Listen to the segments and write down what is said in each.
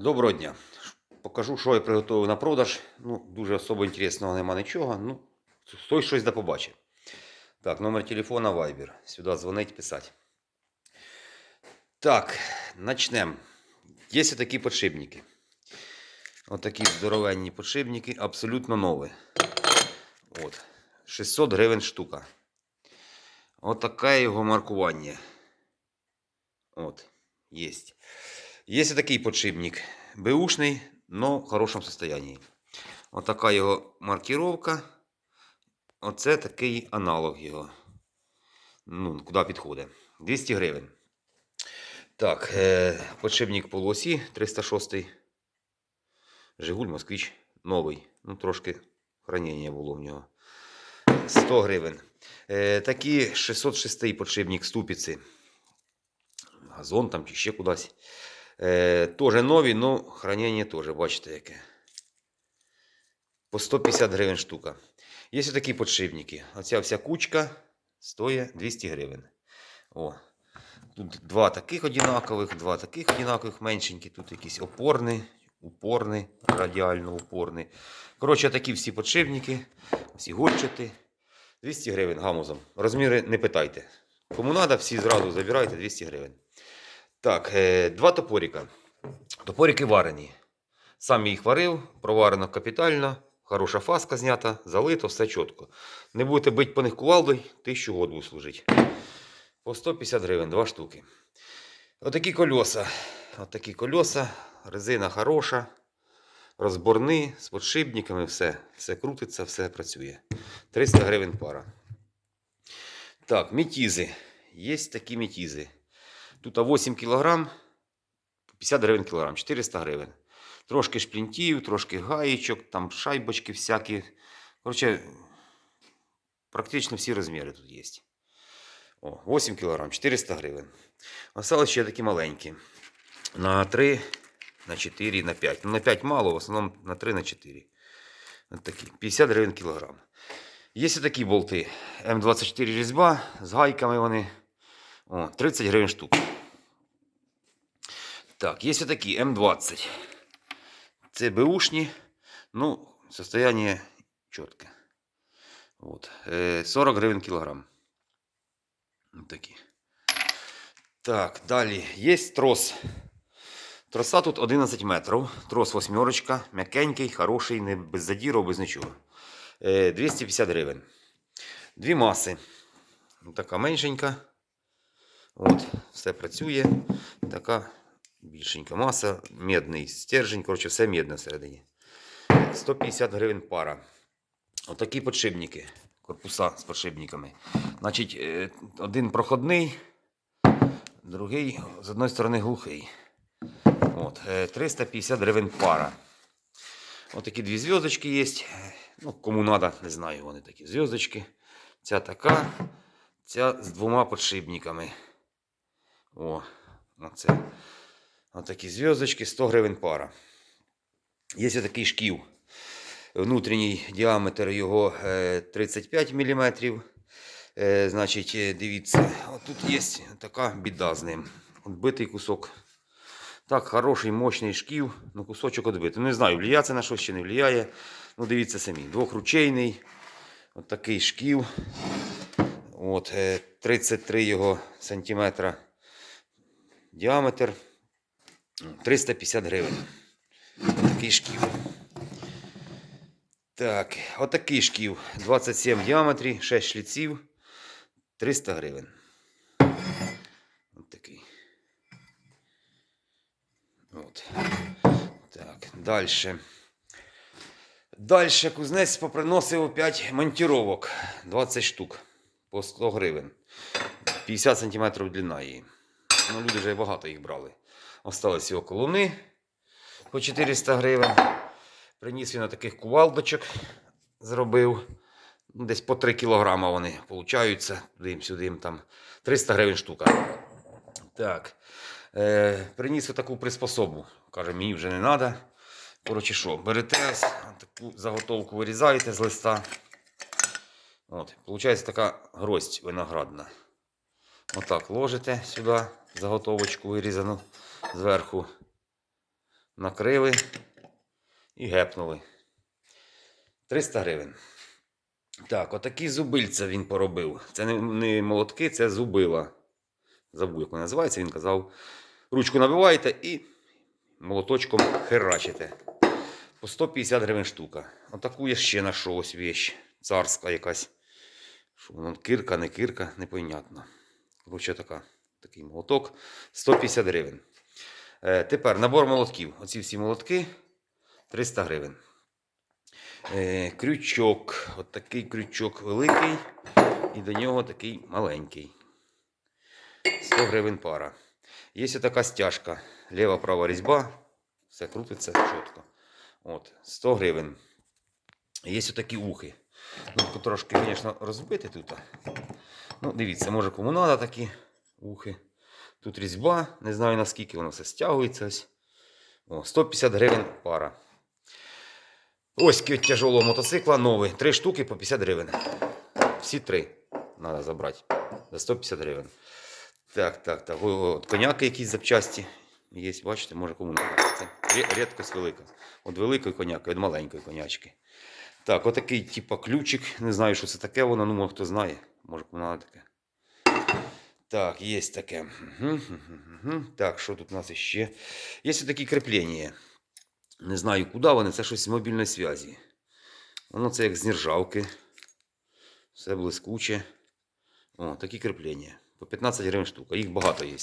Доброго дня. Покажу, що я приготував на продаж. Ну, дуже особо інтересного нема нічого. Ну, хтось щось да побачить. Так, номер телефона Viber. Сюди дзвонить, писати. Так, почнемо. Є такі подшипники. Отакі здоровенні подшипники, абсолютно нові. От. 600 гривень штука. Отаке його маркування. От, есть. Есть такий подшипник. Бэушный, но в хорошому состоянии. Отака його маркировка. Оце такий аналог його. Ну, куди підходить. 200 гривень. Так, е, подшипник полуосі 306. Жигуль Москвич новий. Ну, трошки хранення було в нього. 100 гривень. Е, такі 606 подшипник ступиці. Газон там чи ще кудись. Е, тоже нові, но хранення теж, бачите, яке. По 150 гривень штука. Є ось такі подшипники. Оця вся кучка стоїть 200 гривень. О. Тут два таких одинакових, два таких одинакових, меншенькі. Тут якісь опорні, упорні, радіально упорні. Коротше, такі всі подшипники, всі гольчати. 200 гривень гамузом. Розміри не питайте. Кому треба, всі зразу забирайте 200 гривень. Так, е, два топорика. Топорики варені. Сам їх варив, проварено капітально, хороша фаска знята, залито, все чітко. Не будете бити по них кувалдою, тисячу год будуть служити. По 150 гривень, два штуки. Отакі кольоса. Отакі кольоса, резина хороша, розборні, з подшипниками, все. Все крутиться, все працює. 300 гривень пара. Так, метізи. Є такі метізи. Тут 8 кг, 50 гривень кілограм, 400 гривень. Трошки шплінтів, трошки гаєчок, там шайбочки всякі. Коротше, практично всі розміри тут є. О, 8 кг, 400 гривень. Осталось ще такі маленькі. На 3, на 4, на 5. Ну, на 5 мало, в основному на 3, на 4. От такі. 50 гривень кілограм. Є такі болти. М24 різьба з гайками вони. О, 30 гривень штук. Так, є такі М20. Це беушні. Ну, состояние чітке. От. Е, 40 гривень кілограм. Такі. Так, далі. Є трос. Троса тут 11 метрів. Трос восьмерочка. М'якенький, хороший, не без задіру, без нічого. Е, 250 гривень. Дві маси. Така меншенька. От, все працює. Така більшенька маса, медний стержень, коротше, все медне всередині. 150 гривень пара. Отакі подшипники. Корпуса з подшипниками. Значить, е, один проходний, другий з одної сторони глухий. От, е, 350 гривень пара. Отакі дві зв'язочки є. Ну, кому треба, не знаю, вони такі зв'язочки. Ця така, ця з двома подшипниками. О, оце. Отакі зв'язочки, 100 гривень пара. Є такий шків. Внутрішній діаметр його е, 35 мм. Е, Значить, е, дивіться, тут є така біда з ним. Отбитий кусок. Так, хороший, мощний шків, ну кусочок отбитий. Не знаю, влияє це на щось чи не впливає. Ну, дивіться самі. Двохручейний. От такий шків. От, е, 33 його сантиметра діаметр 350 гривень. Такий шків. Так, отакий шків. 27 в діаметрі, 6 шліців, 300 гривень. От такий. От. Так, далі. Далі кузнець поприносив опять монтіровок. 20 штук по 100 гривень. 50 см длина її. Ну, люди вже багато їх брали. Остались його колуни по 400 гривень. Приніс він таких кувалдочок, зробив. Ну, Десь по 3 кілограма вони получаються. Туди сюди там 300 гривень штука. Так. Е, приніс таку приспособу. Каже, мені вже не треба. Коротше, що, берете таку заготовку вирізаєте з листа. От, Получається така гроздь виноградна. Отак ложите сюди заготовочку вирізану зверху. накрили і гепнули. 300 гривень. Так, отакі зубильця він поробив. Це не, не молотки, це зубила. Забув, як вона називається. Він казав: ручку набиваєте і молоточком херачите. По 150 гривень штука. Отаку я ще знайшов ось вещь. Царська якась. Що воно кирка, не кирка, непонятно. Коротше, така, такий молоток. 150 гривень. Е, тепер набор молотків. Оці всі молотки 300 гривень. Е, крючок. От такий крючок великий. І до нього такий маленький. 100 гривень пара. Є така стяжка. Ліва права різьба. Все крутиться чітко. От, 100 гривень. Є такі ухи. Ну, трошки, звісно, розбити тут. Ну, дивіться, може кому треба такі ухи. Тут різьба, не знаю наскільки воно все стягується. Ось. О, 150 гривень пара. Ось кіт тяжелого мотоцикла новий. Три штуки по 50 гривень. Всі три треба забрати. За 150 гривень. Так, так, так. От коняки якісь запчасті. Є, бачите, може кому не рідкость велика. От великої коняки, від маленької конячки. Так, отакий, типа, ключик. Не знаю, що це таке воно, ну може хто знає. Може кому надо таке. Так, є таке. Так, що тут у нас ще? Є такі кріплення. Не знаю, куди вони, це щось з мобільної зв'язі. Воно це як з нержавки. Все блискуче. О, такі кріплення. По 15 гривень штука. Їх багато є.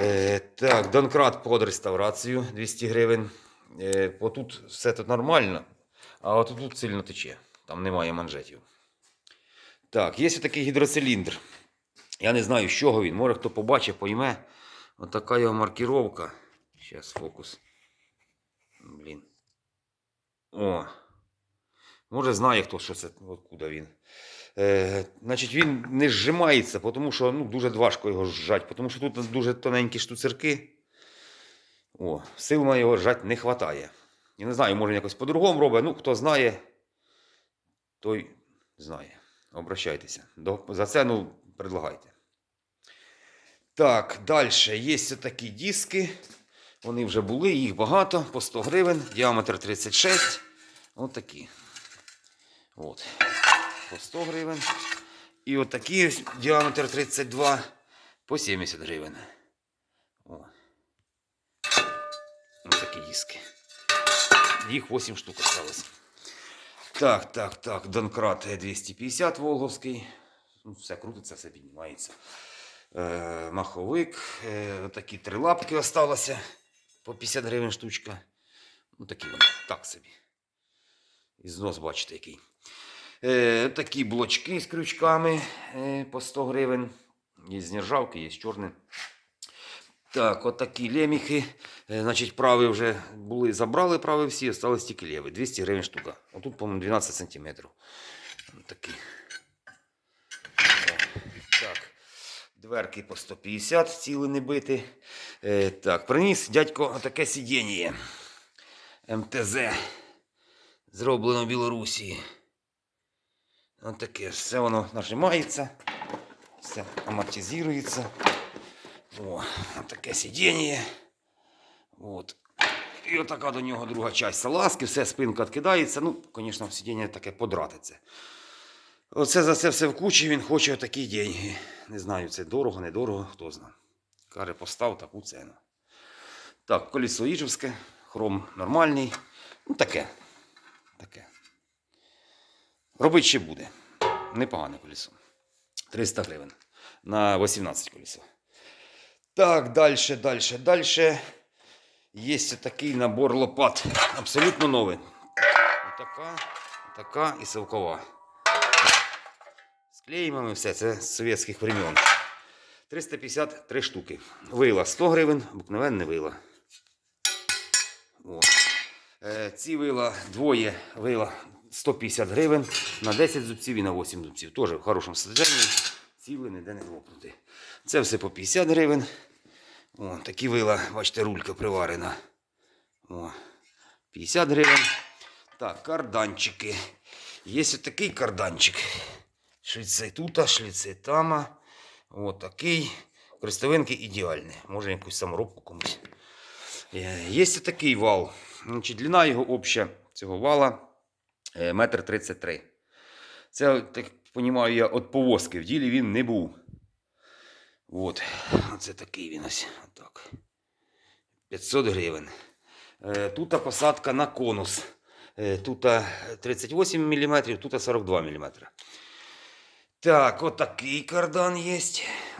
Е, так, Донкрат під реставрацію 200 гривень. Е, тут все тут нормально, а от тут сильно тече. Там немає манжетів. Так, є такий гідроциліндр. Я не знаю, з чого він. Може хто побачить, пойме. Отака його маркіровка. Зараз фокус. Блін. О. Може знає хто, що це, откуда він. Е, значить, він не зжимається, тому що ну, дуже важко його зжати, тому що тут дуже тоненькі штуцерки. О, сил на його зжати не вистачає. Я не знаю, може якось по-другому робить. Ну, хто знає, той знає. Обращайтеся. За це ну, предлагайте. Так, далі. Є такі диски. Вони вже були, їх багато, по 100 гривень, діаметр 36. Ось такі. От. По 100 гривень. І от такі діаметр 32 по 70 гривень. Ось такі диски. Їх 8 штук осталось. Так, так, так. Донкрат 250 Волговський. Ну, все крутиться, все піднімається. Е, маховик. Е, такі три лапки осталося. По 50 гривень штучка. Ну, такі вони, так собі. І знос, бачите, який. Е, такі блочки з крючками е, по 100 гривень. Є з нержавки, є з чорним. Так, от леміхи. Е, значить, прави вже були, забрали прави всі, осталось тільки ліві. 200 гривень штука. Отут, по-моєму, 12 сантиметрів. Такі. Так. Дверки по 150, ціли не бити. Е, так, приніс дядько таке сидіння. МТЗ. Зроблено в Білорусі. Ось таке. Все воно нажимається. Все амортизується. О, таке сидіння. От. І отака до нього друга часть салазки, все, спинка відкидається. Ну, звісно, сидіння таке подратиться. Оце за це все в кучі він хоче такі деньги. Не знаю, це дорого, недорого, хто знає. Каже, постав таку ціну. Так, колесо Іжевське, хром нормальний. Ну, таке. Таке. Робить ще буде. Непогане колесо. 300 гривень. На 18 колесо. Так, далі, далі, далі. Є такий набор лопат. Абсолютно новий. Отака, така і совкова. Клеймами все, це з совєтських времен. 353 штуки. Вила 100 гривень, обикновенне вила. О. Е, ці вила, двоє вила 150 гривень на 10 зубців і на 8 зубців. Теж в хорошому стані. Цілий ніде не лопнути. Це все по 50 гривень. О, такі вила, бачите, рулька приварена. О, 50 гривень. Так, карданчики. Є ось такий карданчик. Шліцей тут, шліцей там. Ось такий. Крестовинки ідеальні. Може якусь саморобку комусь. Е, Є такий вал. Значить, длина його обща цього вала е, метр тридцять три. Це, так розумію, я від повозки. В ділі він не був. От. Оце такий він ось. Отак. 500 гривень. Е, Тут посадка на конус. Е, Тут 38 мм, тут 42 мм. Так, отакий кардан є.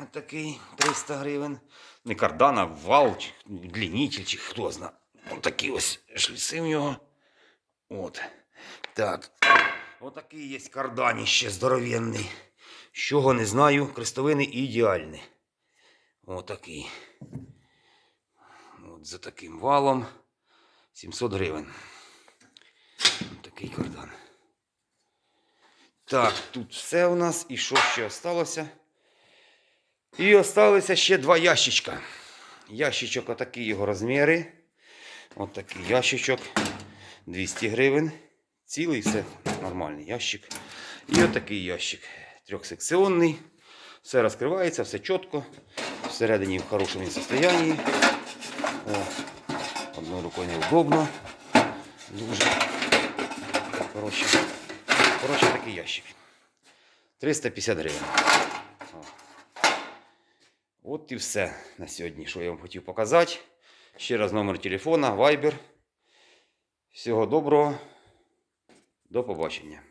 Отакий 300 гривень. Не кардан, а вал, чи длінитель, чи хто зна. Отакі ось шліси в нього. От. Так. Отакий є карданіще здоровенний. З чого не знаю, крестовини ідеальні. Отакий. От за таким валом 700 гривень. Такий кардан. Так, тут все у нас. І що ще осталося? І осталося ще два ящичка. Ящичок отакі його розміри. Отакий ящичок. 200 гривень. Цілий все нормальний ящик. І отакий ящик. Трьохсекціонний. Все розкривається, все чітко. Всередині в хорошому состоянні. Одною рукою неудобно. Дуже. Коротше, коротше, такий ящик. 350 гривень. От і все на сьогодні, що я вам хотів показати. Ще раз номер телефона, вайбер. Всього доброго. До побачення.